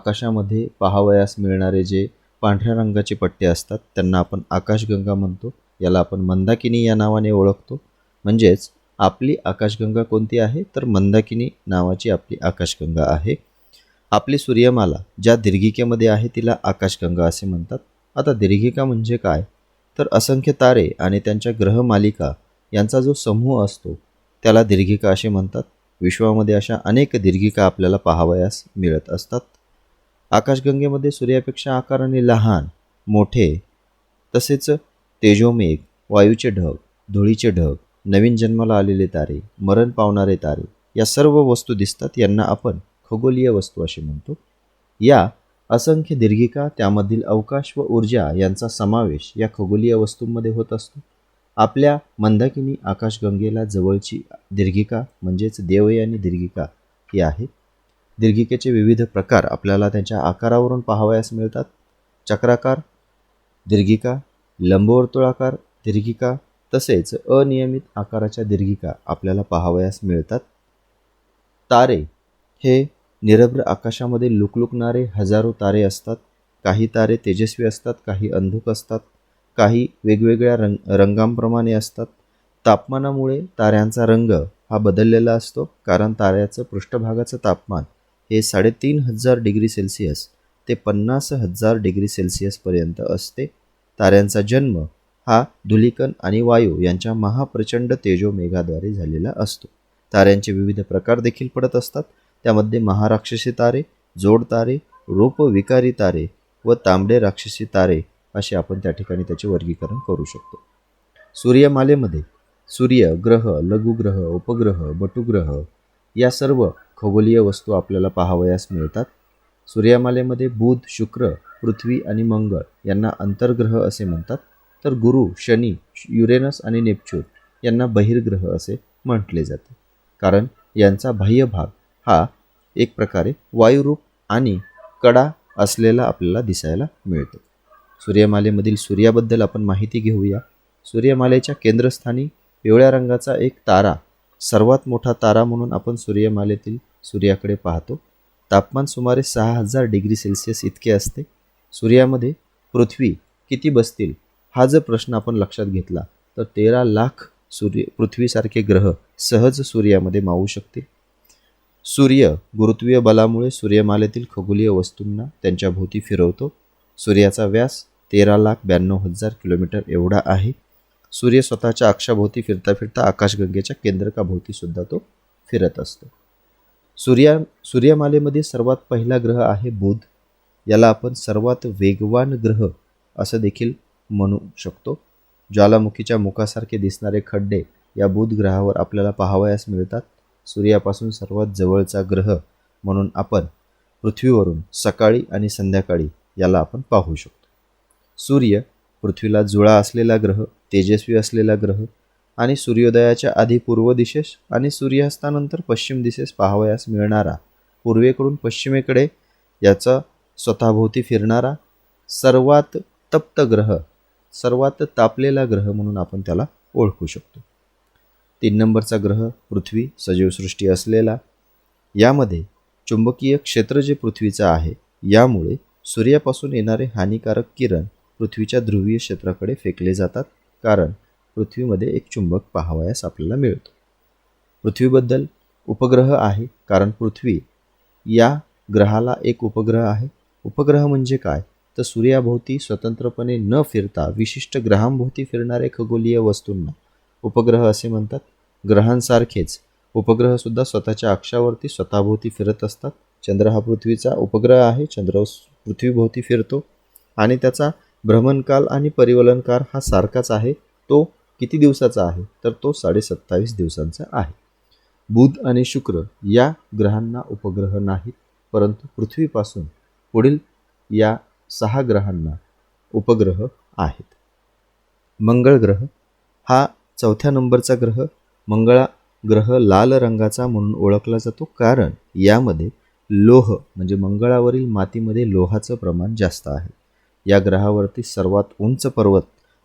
आकाशामध्ये पाहावयास मिळणारे जे पांढऱ्या रंगाचे पट्टे असतात त्यांना आपण आकाशगंगा म्हणतो. याला आपण मंदाकिनी या नावाने ओळखतो. म्हणजेच आपली आकाशगंगा कोणती आहे? तर मंदाकिनी नावाची आपली आकाशगंगा आहे. आपली सूर्यमाला ज्या दीर्घिकेमध्ये आहे तिला आकाशगंगा असे म्हणतात. आता दीर्घिका म्हणजे काय? तर असंख्य तारे आणि त्यांच्या ग्रहमालिका यांचा जो समूह असतो त्याला दीर्घिका असे म्हणतात. विश्वामध्ये अशा अनेक दीर्घिका आपल्याला पाहावयास मिळत असतात. आकाशगंगेमध्ये सूर्यापेक्षा आकाराने लहान मोठे तसेच तेजोमेघ वायूचे ढग धुळीचे ढग नवीन जन्माला आलेले तारे मरण पावणारे तारे या सर्व वस्तू दिसतात. यांना आपण खगोलीय वस्तू असे म्हणतो. या असंख्य दीर्घिका त्यामधील अवकाश व ऊर्जा यांचा समावेश या खगोलीय वस्तूंमध्ये होत असतो. आपल्या मंदाकिनी आकाशगंगेला जवळची दीर्घिका म्हणजेच देवयानी दीर्घिका ही आहे. दीर्घिकेचे विविध प्रकार आपल्याला त्यांच्या आकारावरून पाहावयास मिळतात. चक्राकार दीर्घिका लंबवर्तुळाकार दीर्घिका तसेच अनियमित आकाराच्या दीर्घिका आपल्याला पाहावयास मिळतात. तारे हे निरभ्र आकाशामध्ये लुकलुकणारे हजारो तारे असतात. काही तारे तेजस्वी असतात काही अंधुक असतात काही वेगवेगळ्या रंग रंगांप्रमाणे असतात. तापमानामुळे ताऱ्यांचा रंग हा बदललेला असतो कारण ताऱ्याचं पृष्ठभागाचं तापमान हे साडेतीन हजार डिग्री सेल्सिअस ते पन्नास हजार डिग्री सेल्सिअसपर्यंत असते. ताऱ्यांचा जन्म हा धुलिकन आणि वायू यांच्या महाप्रचंड तेजोमेघाद्वारे झालेला असतो. ताऱ्यांचे विविध प्रकार देखील पडत असतात. त्यामध्ये महाराक्षसी तारे जोड तारे रूप विकारी तारे व तांबडे राक्षसी तारे असे आपण त्या ठिकाणी त्याचे वर्गीकरण करू शकतो. सूर्यमालेमध्ये सूर्य ग्रह लघुग्रह उपग्रह बटुग्रह या सर्व खगोलीय वस्तू आपल्याला पाहावयास मिळतात. सूर्यमालेमध्ये बुध शुक्र पृथ्वी आणि मंगळ यांना अंतर्ग्रह असे म्हणतात. तर गुरु शनी युरेनस आणि नेपच्यून यांना बहिर्ग्रह असे म्हटले जाते. कारण यांचा बाह्य भाग हा एक प्रकारे वायुरूप आणि कडा असलेला आपल्याला दिसायला मिळतो. सूर्यमालेमधील सूर्याबद्दल आपण माहिती घेऊया. सूर्यमालेच्या केंद्रस्थानी पिवळ्या रंगाचा एक तारा सर्वात मोठा तारा म्हणून आपण सूर्यमालेतील सूर्याकडे पाहतो. तापमान सुमारे सहा हजार डिग्री सेल्सिअस इतके असते. सूर्यामध्ये पृथ्वी किती बसतील हा जर प्रश्न आपण लक्षात घेतला तर तेरा लाख सूर्य पृथ्वीसारखे ग्रह सहज सूर्यामध्ये मावू शकतील. सूर्य गुरुत्वीय बलामुळे सूर्यमालेतील खगोलीय वस्तूंना त्यांच्या भोवती फिरवतो. सूर्याचा व्यास तेरा लाख ब्याण्णव हजार किलोमीटर एवढा आहे. सूर्य स्वतःच्या अक्षाभोवती फिरता फिरता आकाशगंगेच्या केंद्रकाभोवती सुद्धा तो फिरत असतो. सूर्या सूर्यमालेमध्ये सर्वात पहिला ग्रह आहे बुध. याला आपण सर्वात वेगवान ग्रह असं देखील म्हणू शकतो. ज्वालामुखीच्या मुखासारखे दिसणारे खड्डे या बुध ग्रहावर आपल्याला पाहावयास मिळतात. सूर्यापासून सर्वात जवळचा ग्रह म्हणून आपण पृथ्वीवरून सकाळी आणि संध्याकाळी याला आपण पाहू शकतो. सूर्य पृथ्वीला जुळा असलेला ग्रह तेजस्वी असलेला ग्रह आणि सूर्योदयाच्या आधी पूर्व दिशेस आणि सूर्यास्तानंतर पश्चिम दिशेस पाहावयास मिळणारा पूर्वेकडून पश्चिमेकडे याचा स्वतःभोवती फिरणारा सर्वात तप्त ग्रह सर्वात तापलेला ग्रह म्हणून आपण त्याला ओळखू शकतो. तीन नंबरचा ग्रह पृथ्वी सजीवसृष्टी असलेला. यामध्ये चुंबकीय क्षेत्र जे पृथ्वीचं आहे यामुळे सूर्यापासून येणारे हानिकारक किरण पृथ्वीच्या ध्रुवीय क्षेत्राकडे फेकले जातात. कारण पृथ्वीमध्ये एक चुंबक पाहावयास आपल्याला मिळतो. पृथ्वीबद्दल उपग्रह आहे कारण पृथ्वी या ग्रहाला एक उपग्रह आहे. उपग्रह म्हणजे काय? तर सूर्याभोवती स्वतंत्रपणे न फिरता विशिष्ट ग्रहांभोवती फिरणारे खगोलीय वस्तूंना उपग्रह असे म्हणतात. ग्रहांसारखेच उपग्रहसुद्धा स्वतःच्या अक्षावरती स्वतःभोवती फिरत असतात. चंद्र हा पृथ्वीचा उपग्रह आहे. चंद्र पृथ्वीभोवती फिरतो आणि त्याचा भ्रमणकाल आणि परिवलनकार हा सारखाच आहे. तो किती दिवसाचा आहे? तर तो साडेसत्तावीस दिवसांचा आहे. बुध आणि शुक्र या ग्रहांना उपग्रह नाहीत परंतु पृथ्वीपासून पुढील या सहा ग्रहांना उपग्रह आहेत. मंगळ ग्रह हा चौथ्या नंबरचा ग्रह मंगळा ग्रह लाल रंगाचा म्हणून ओळखला जातो कारण यामध्ये लोह म्हणजे मंगळावरील मातीमध्ये लोहाचं प्रमाण जास्त आहे. या ग्रहावरती सर्वात उंच पर्वत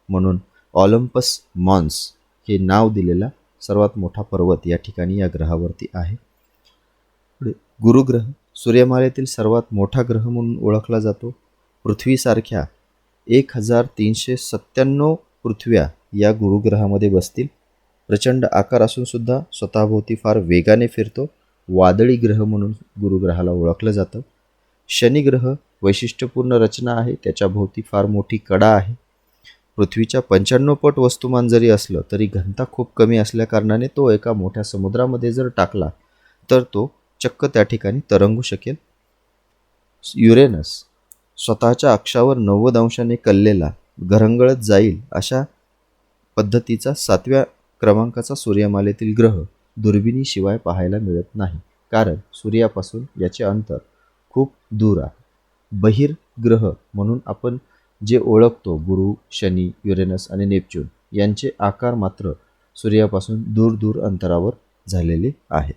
म्हणून ऑलम्पस मॉन्स हे नाव दिलेला सर्वात मोठा पर्वत या ठिकाणी या ग्रहावरती आहे. पुढे गुरुग्रह सूर्यमालेतील सर्वात मोठा ग्रह म्हणून ओळखला जातो. पृथ्वीसारख्या एक हजार तीनशे सत्त्याण्णव पृथ्व्या या गुरुग्रहामध्ये बसतील. प्रचंड आकार असूनसुद्धा स्वतःभोवती फार वेगाने फिरतो. वादळी ग्रह म्हणून गुरुग्रहाला ओळखलं जातं. शनिग्रह वैशिष्ट्यपूर्ण रचना आहे. त्याच्या भोवती फार मोठी कडा आहे. पृथ्वीच्या पंच्याण्णव पट वस्तुमान जरी असलं तरी घनता खूप कमी असल्याकारणाने तो एका मोठ्या समुद्रामध्ये जर टाकला तर तो चक्क त्या ठिकाणी तरंगू शकेल. युरेनस स्वतःच्या अक्षावर नव्वद अंशाने कललेला घरंगळत जाईल अशा पद्धतीचा सातव्या क्रमांकाचा सूर्यमालेतील ग्रह दुर्बिणीशिवाय पाहायला मिळत नाही. कारण सूर्यापासून याचे अंतर खूप दूर आहे. बहिर्ग्रह म्हणून आपण जे ओळखतो गुरु शनी युरेनस आणि नेपच्यून यांचे आकार मात्र सूर्यापासून दूर दूर अंतरावर झालेले आहेत.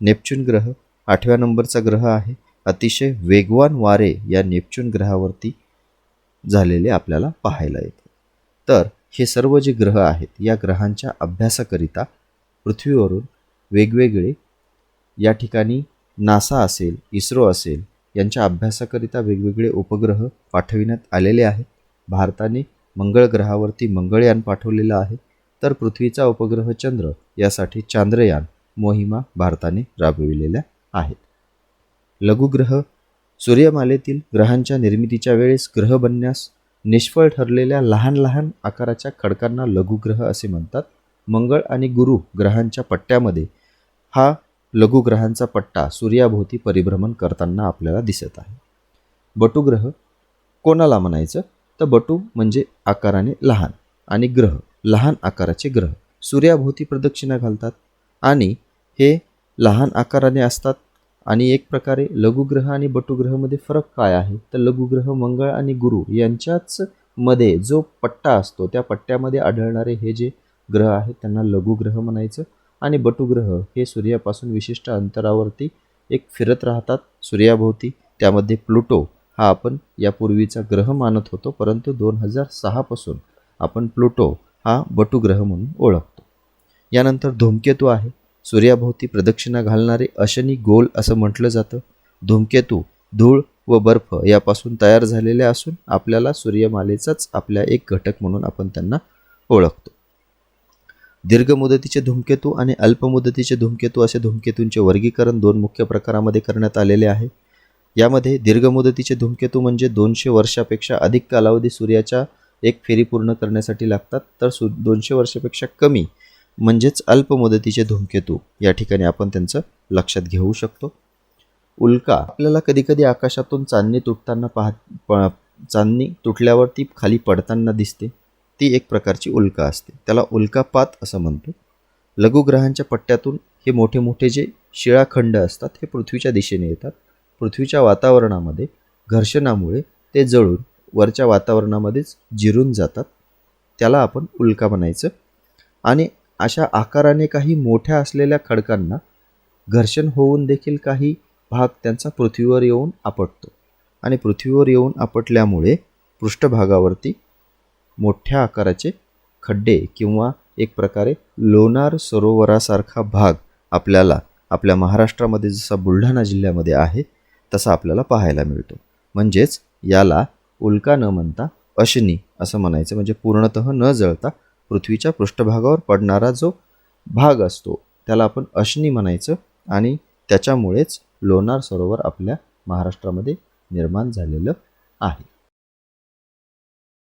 नेपच्यून ग्रह आठव्या नंबरचा ग्रह आहे. अतिशय वेगवान वारे या नेपच्यून ग्रहावरती झालेले आपल्याला पाहायला येते. तर हे सर्व जे ग्रह आहेत या ग्रहांच्या अभ्यासाकरिता पृथ्वीवरून वेगवेगळे या ठिकाणी नासा असेल इस्रो असेल यांच्या अभ्यासाकरिता वेगवेगळे उपग्रह पाठविण्यात आलेले आहेत भारताने मंगळ ग्रहावरती मंगळयान पाठवलेलं आहे. तर पृथ्वीचा उपग्रह चंद्र यासाठी चांद्रयान मोहिमा भारताने राबविलेल्या आहेत. लघुग्रह सूर्यमालेतील ग्रहांच्या निर्मितीच्या वेळेस ग्रह बनण्यास निष्फळ ठरलेल्या लहान लहान आकाराच्या खडकांना लघुग्रह असे म्हणतात. मंगळ आणि गुरु ग्रहांच्या पट्ट्यामध्ये हा लघुग्रहांचा पट्टा सूर्याभोवती परिभ्रमण करताना आपल्याला दिसत आहे. बटुग्रह कोणाला म्हणायचं? तर बटू म्हणजे आकाराने लहान आणि ग्रह लहान आकाराचे ग्रह. सूर्याभोवती प्रदक्षिणा घालतात आणि हे लहान आकाराने असतात. आणि एक प्रकारे लघुग्रह आणि बटुग्रहमध्ये फरक काय आहे? तर लघुग्रह मंगळ आणि गुरु यांच्याच मध्ये जो पट्टा असतो त्या पट्ट्यामध्ये आढळणारे हे जे ग्रह आहेत त्यांना लघुग्रह म्हणायचं. आणि बटुग्रह हे सूर्यापासून विशिष्ट अंतरावरती एक फिरत राहतात सूर्याभोवती. त्यामध्ये प्लुटो हा आपण यापूर्वीचा ग्रह मानत होतो परंतु दोन हजार सहापासून आपण प्लुटो हा बटुग्रह म्हणून ओळखतो. यानंतर धूमकेतू आहे. सूर्याभोवती प्रदक्षिणा घालणारे अशनी गोल असं म्हटलं जातं. धूमकेतू धूळ व बर्फ यापासून तयार झालेले असून आपल्याला सूर्यमालेचाच आपल्या एक घटक म्हणून आपण त्यांना ओळखतो. दीर्घ मुदतीचे धूमकेतू आणि अल्प मुदतीचे धूमकेतू असे धूमकेतूंचे वर्गीकरण दोन मुख्य प्रकारामध्ये करण्यात आलेले आहे. यामध्ये दीर्घ मुदतीचे धूमकेतू म्हणजे दोनशे वर्षापेक्षा अधिक कालावधी सूर्याच्या एक फेरी पूर्ण करण्यासाठी लागतात तर सु दोनशे वर्षापेक्षा कमी म्हणजेच अल्प मुदतीचे धूमकेतू. या ठिकाणी आपण त्यांचं लक्षात घेऊ शकतो. उल्का. आपल्याला कधीकधी आकाशातून चांदणी तुटताना पाहत प चांदणी तुटल्यावर ती खाली पडताना दिसते. ती एक प्रकारची उल्का असते. त्याला उल्कापात असं म्हणतो. लघुग्रहांच्या पट्ट्यातून हे मोठे मोठे जे शिळाखंड असतात हे पृथ्वीच्या दिशेने येतात. पृथ्वीच्या वातावरणामध्ये घर्षणामुळे ते जळून वरच्या वातावरणामध्येच जिरून जातात. त्याला आपण उल्का म्हणायचं. आणि अशा आकाराने काही मोठ्या असलेल्या खडकांना घर्षण होऊन देखील काही भाग त्यांचा पृथ्वीवर येऊन आपटतो. आणि पृथ्वीवर येऊन आपटल्यामुळे पृष्ठभागावरती मोठ्या आकाराचे खड्डे किंवा एक प्रकारे लोणार सरोवरासारखा भाग आपल्याला आपल्या महाराष्ट्रामध्ये जसा बुलढाणा जिल्ह्यामध्ये आहे तसा आपल्याला पाहायला मिळतो. म्हणजेच याला उल्का न म्हणता अशनी असं म्हणायचं. म्हणजे पूर्णतः न जळता पृथ्वीच्या पृष्ठभागावर पडणारा जो भाग असतो त्याला आपण अशनी म्हणायचं आणि त्याच्यामुळेच लोणार सरोवर आपल्या महाराष्ट्रामध्ये निर्माण झालेलं आहे.